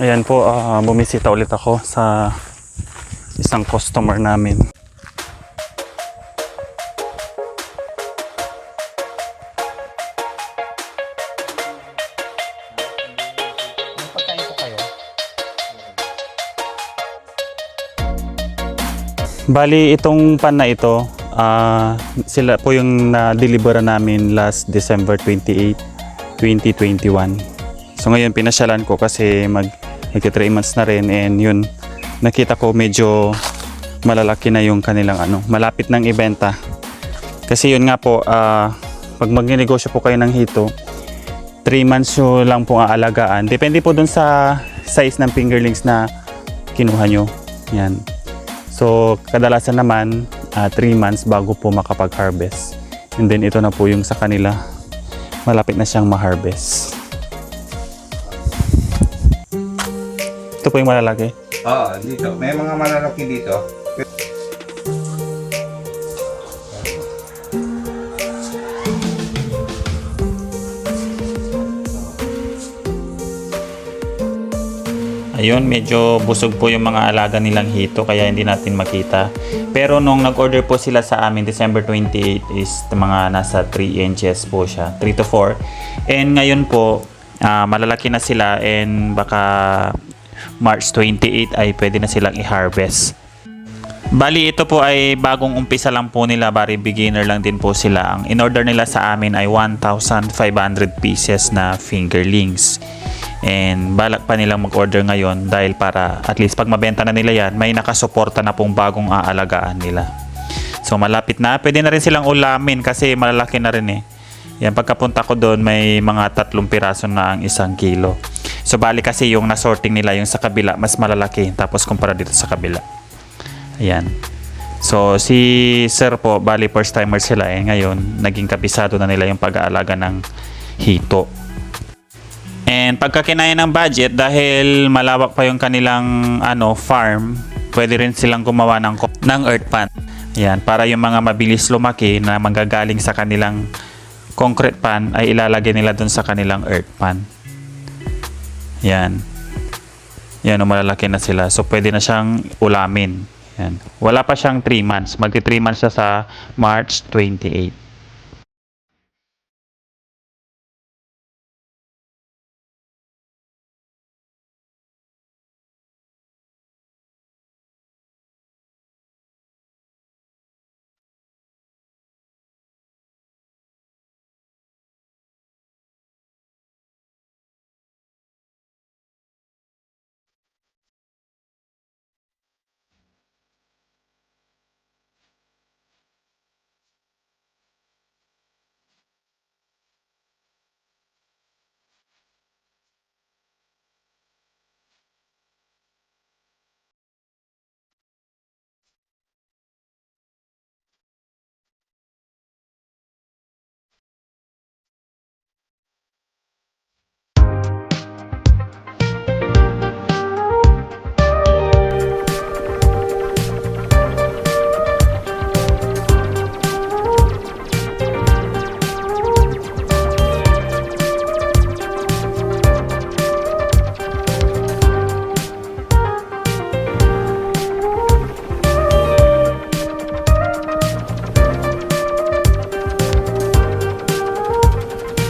Ayan po, ah, bumisita ulit ako sa isang customer namin. Bali, itong pan na ito, ah, sila po yung na-deliver namin last December 28, 2021. So ngayon pinasyalan ko kasi mag 3 months na rin and yun, nakita ko medyo malalaki na yung kanilang ano, malapit ng ibenta. Kasi yun nga po, ah, pag magnegosyo po kayo ng hito, 3 months nyo lang po aalagaan. Depende po dun sa size ng fingerlings na kinuha nyo. Yan. So, kadalasan naman, 3 months bago po makapag-harvest. And then, ito na po yung sa kanila. Malapit na siyang ma-harvest. Ito po yung malalaki. Oo, dito. May mga malalaki dito. Ayun, medyo busog po yung mga alaga nilang hito kaya hindi natin makita. Pero nung nag-order po sila sa amin December 28 is mga nasa 3 inches po siya, 3 to 4. And ngayon po, ah, malalaki na sila and baka March 28 ay pwede na silang i-harvest. Bali, ito po ay bagong umpisa lang po nila, bari beginner lang din po sila. Ang in-order nila sa amin ay 1,500 pieces na fingerlings. And balak pa nilang mag-order ngayon dahil para at least pag mabenta na nila yan, may nakasuporta na pong bagong aalagaan nila. So malapit na, pwede na rin silang ulamin kasi malalaki na rin eh. Yan, pagkapunta ko doon, may mga tatlong piraso na ang isang kilo. So bali kasi yung nasorting nila, yung sa kabila, mas malalaki. Tapos kumpara dito sa kabila. Ayan. So, si Sir po, bali first timer sila eh. Ngayon, naging kabisado na nila yung pag-aalaga ng hito. And pagkakinaya ng budget, dahil malawak pa yung kanilang ano, farm, pwede rin silang gumawa ng, ng earth pan. Ayan, para yung mga mabilis lumaki na manggagaling sa kanilang concrete pan ay ilalagay nila dun sa kanilang earth pan. Yan. Yan, o malalaki na sila. So, pwede na siyang ulamin. Yan. Wala pa siyang 3 months. Magti 3 months siya sa March 28.